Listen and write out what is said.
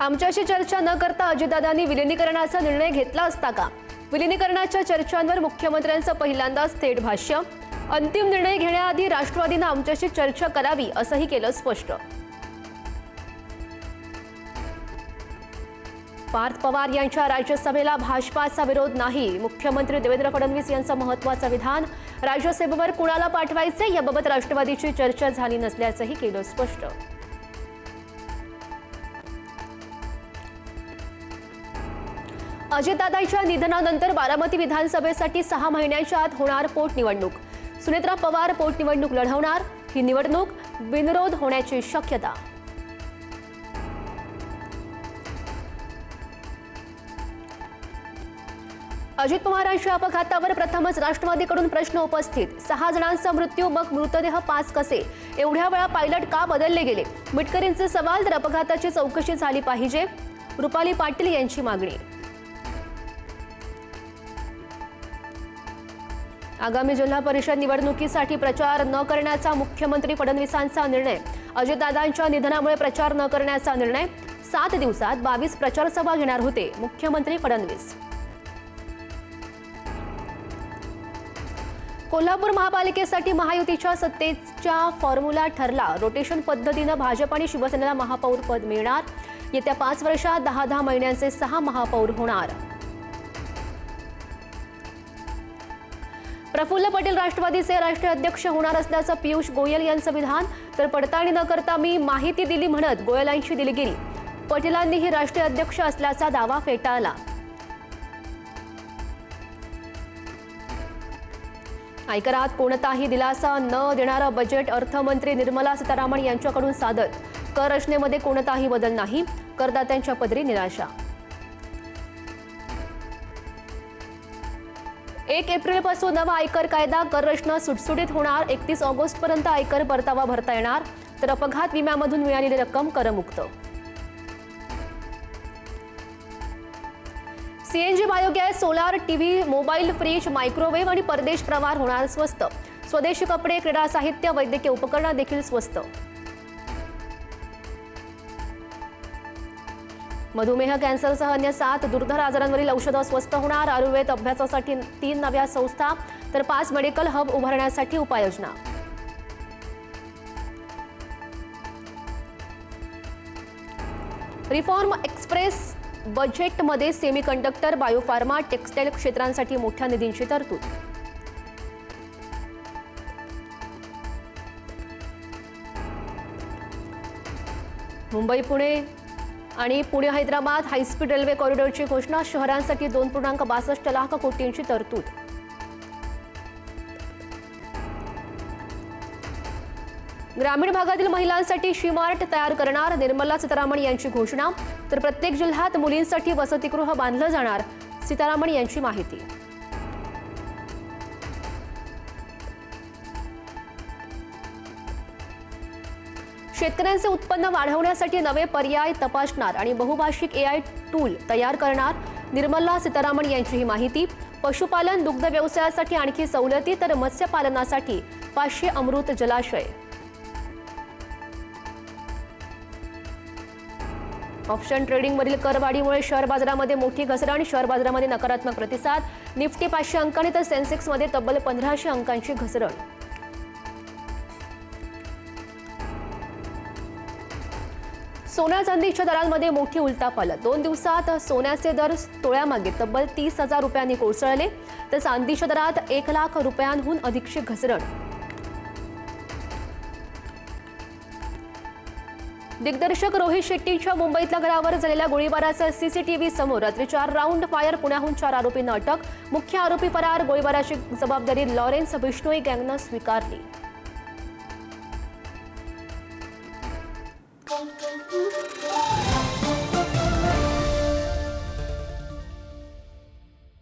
आमच्याशी चर्चा न करता अजितदादांनी विलिनीकरणाचा निर्णय घेतला असता का? विलिनीकरणाच्या चर्चांवर मुख्यमंत्र्यांचं पहिल्यांदाच थेट भाष्य. अंतिम निर्णय घेण्याआधी राष्ट्रवादीनं आमच्याशी चर्चा करावी असंही केलं स्पष्ट. पार्थ पवार यांच्या राज्यसभेला भाजपाचा विरोध नाही. मुख्यमंत्री देवेंद्र फडणवीस यांचं महत्वाचं विधान. राज्यसभेवर कुणाला पाठवायचे याबाबत राष्ट्रवादीची चर्चा झाली नसल्याचंही केलं स्पष्ट. अजितदादाच्या निधनानंतर बारामती विधानसभेसाठी सहा महिन्यांच्या आत होणार पोटनिवडणूक सुनेत्रा पवार पोटनिवडणूक लढवणार ही निवडणूक बिनविरोध होण्याची शक्यता. अजित पवारांच्या अपघातावर प्रथमच राष्ट्रवादीकडून प्रश्न उपस्थित. सहा जणांचा मृत्यू मग मृतदेह पाच कसे? एवढ्या वेळा पायलट का बदलले गेले? मिटकरींचे सवाल तर अपघाताची चौकशी झाली पाहिजे? रुपाली पाटील यांची मागणी. आगामी जिल्हा परिषद निवडणुकीसाठी प्रचार न करण्याचा मुख्यमंत्री फडणवीसांचा निर्णय. अजितदादांच्या निधनामुळे प्रचार न करण्याचा निर्णय. सात दिवसात बावीस प्रचार सभा घेणार होते मुख्यमंत्री फडणवीस. कोल्हापूर महापालिकेसाठी महायुतीच्या सत्तेच्या फॉर्म्युला ठरला. रोटेशन पद्धतीनं भाजप आणि शिवसेनेला महापौर पद मिळणार. येत्या पाच वर्षात दहा दहा महिन्यांचे सहा महापौर होणार. प्रफुल्ल पटेल राष्ट्रवादीचे राष्ट्रीय अध्यक्ष होणार असल्याचं पियुष गोयल यांचं विधान तर पडताळणी न करता मी माहिती दिली म्हणत गोयलांची दिलगिरी. पटेलांनीही राष्ट्रीय अध्यक्ष असल्याचा दावा फेटाळला. आयकरात कोणताही दिलासा न देणारं बजेट अर्थमंत्री निर्मला सीतारामन यांच्याकडून सादर. कर रचनेमध्ये कोणताही बदल नाही करदात्यांच्या पदरी निराशा. एक एप्रिलपासून नवा आयकर कायदा कर रचना सुटसुटीत होणार. एकतीस ऑगस्टपर्यंत आयकर परतावा भरता येणार. तर अपघात विम्यामधून मिळालेली रक्कम करमुक्त. CNG biogas solar TV mobile fridge microwave आणि परदेश प्रवार होणार स्वस्त. स्वदेशी कपडे क्रीडा साहित्य वैद्यकीय उपकरणं देखील स्वस्त. मधुमेह कॅन्सरसह अन्य सात दुर्धर आजारांवरील औषधं स्वस्त होणार. आयुर्वेद अभ्यासासाठी तीन नव्या संस्था तर पाच मेडिकल हब उभारण्यासाठी उपाययोजना. रिफॉर्म एक्सप्रेस बजेटमध्ये सेमीकंडक्टर बायोफार्मा टेक्सटाईल क्षेत्रांसाठी मोठ्या निधींची तरतूद. मुंबई पुणे आणि Pune Hyderabad high speed railway कॉरिडॉरची घोषणा शहरांसाठी दोन पूर्णांक बासष्ट लाख कोटींची तरतूद. ग्रामीण भागातील महिलांसाठी शिमार्ट तयार करणार निर्मला सीतारामन यांची घोषणा. तर प्रत्येक जिल्ह्यात मुलींसाठी वसतिगृह बांधलं जाणार सीतारामन यांची माहिती. शेतकऱ्यांचे उत्पन्न वाढवण्यासाठी नवे पर्याय तपासणार आणि बहुभाषिक एआय टूल तयार करणार निर्मला सीतारामन यांची ही माहिती. पशुपालन दुग्ध व्यवसायासाठी आणखी सवलती तर मत्स्यपालनासाठी पाचशे अमृत जलाशय. ऑप्शन ट्रेडिंगवरील करवाढीमुळे शेअर बाजारामध्ये मोठी घसरण शेअर बाजारामध्ये नकारात्मक प्रतिसाद. निफ्टी पाचशे अंकांनी तर सेन्सेक्समध्ये तब्बल पंधराशे अंकांची घसरण. सोन्या चांदीच्या दरांमध्ये मोठी उलटापालट दोन दिवसात सोन्याचे दर तोळ्यामागे तब्बल तीस हजार रुपयांनी कोसळले. तर चांदीच्या दरात एक लाख रुपयांहून अधिकची घसरण. दिग्दर्शक रोहित शेट्टीच्या मुंबईतल्या घरावर झालेल्या गोळीबाराचं सीसीटीव्ही समोर. रात्री चार राऊंड फायर पुण्याहून चार आरोपींना अटक मुख्य आरोपी फरार गोळीबाराची जबाबदारी लॉरेन्स बिष्णोई गँगनं स्वीकारली. Bom, bom, bom, bom.